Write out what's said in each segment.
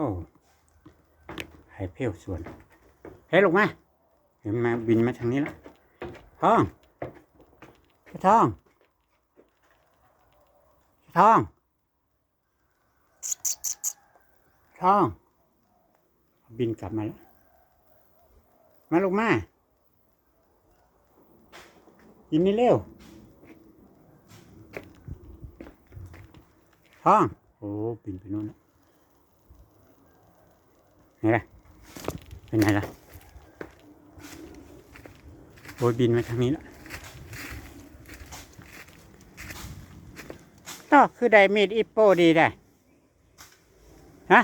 อ้ไข่เพลวส่วนเฮ้ยลงมาเห็นมาบินมาทางนี้แล้วทองไอ้ทองไอ้ทองทอง บินกลับมาแล้ว มาลงมายินนี่เร็วทอง โอ้บินไปโน่นแล้ว ไหนล่ะเป็นไงล่ะโอ้ยบินมาทางนี้แล้วก็คือได้มีดอิปโปดีได้ ฮะ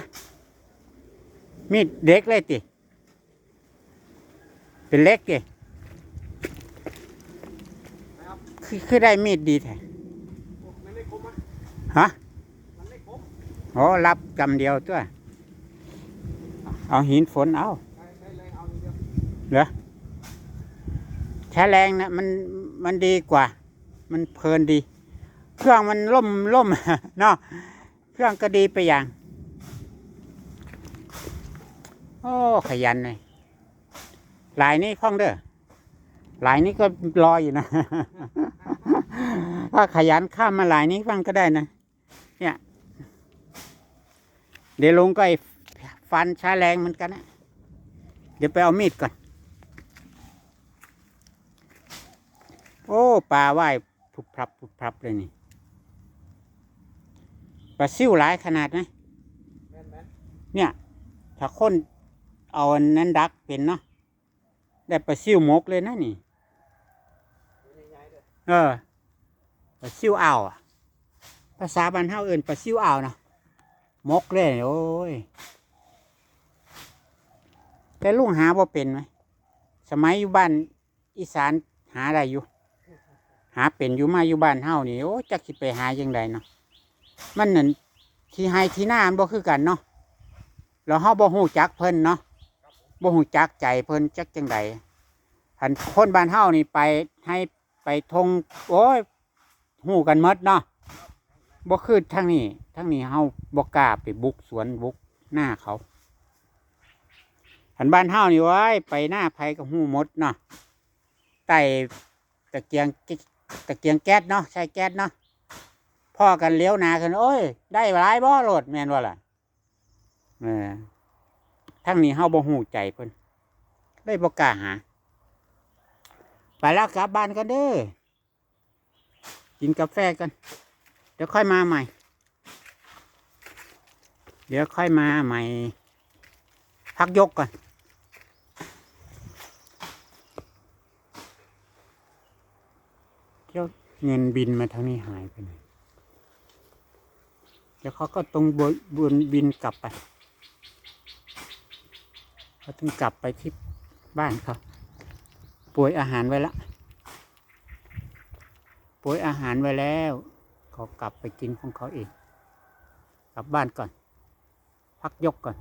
มีดเด็กเลยติ เป็นเล็กติคือคือได้มีดดีแท้มันไม่คมอะฮะมันไม่คมโอ้รับกำเดียวตัว เอาหินฝนเอาเหรอใช้แรงนะมันมันดีกว่า มันเพลินดี เครื่องมันล่มล่มเนาะเครื่องก็ดีไปอย่าง โอ้ขยันเลยลายนี้คล่องเด้อลายนี้ก็รออยู่นะ ถ้าขยันข้ามมาลายนี้ฟังก็ได้นะ เนี่ย เดี๋ยวลุงก็ไอ้ ฟันใช้แรงเหมือนกันนะเดี๋ยวไปเอามีดก่อน โอ้ปลาว่ายผุบพรับผุบพรับเลยนี่ปลาซิ่วหลายขนาดนะแม่นนเนี่ย ถ้าคนเอาอันนั้นดักเป็นเนาะได้ปลาซิ่วมกเลยนะนี่ เออปลาซิ่วอ่าวภาษาบ้านเฮาเอิ้นปลาซิ่วอ่าวเนาะมกเลยโอ้ย แต่ลุงหาบ่เป็นไหมสมัยอยู่บ้านอีสานหาได้อยู่ หาเป็นอยู่มาอยู่บ้านเฮานี่โอ้จักสิไปหาจังไดเนาะมันนั่นที่ให้ที่หน้ามันบ่คือกันเนาะแล้วเฮาบ่ฮู้จักเพิ่นเนาะบ่ฮู้จักใจเพิ่นจักจังไดหันคนบ้านเฮานี่ไปให้ไปทงโอ้ยฮู้กันมดเนาะบ่คือทางนี้ทางนี้เฮาบ่กล้าไปบุกสวนบุกหน้าเขา หันบ้านเฮานี่ไว้ยไปหน้าไผก็ฮู้หมดเนาะใต้ตะเกียงตะเกียงแก๊สเนาะใช้แก๊สเนาะพ่อกันเลี้ยวหนากันโอ้ย ได้หลายบ่โหลดแม่นว่าล่ะเออทางนี้เฮาบ่ฮู้ใจเพิ่นเลยบ่กล้าหาไปแล้วกลับบ้านกันเด้อกินกาแฟกัน เดี๋ยวค่อยมาใหม่ เดี๋ยวค่อยมาใหม่ พักยกก่อน เที่ยวเงินบินมาทางนี้หายไปไหนเดี๋ยวเขาก็ตรงบนบนบินกลับไปเขาต้องกลับไปที่บ้านเขาป่วยอาหารไว้ละป่วยอาหารไว้แล้วเขากลับไปกินของเขาเอง กลับบ้านก่อน พักยกก่อน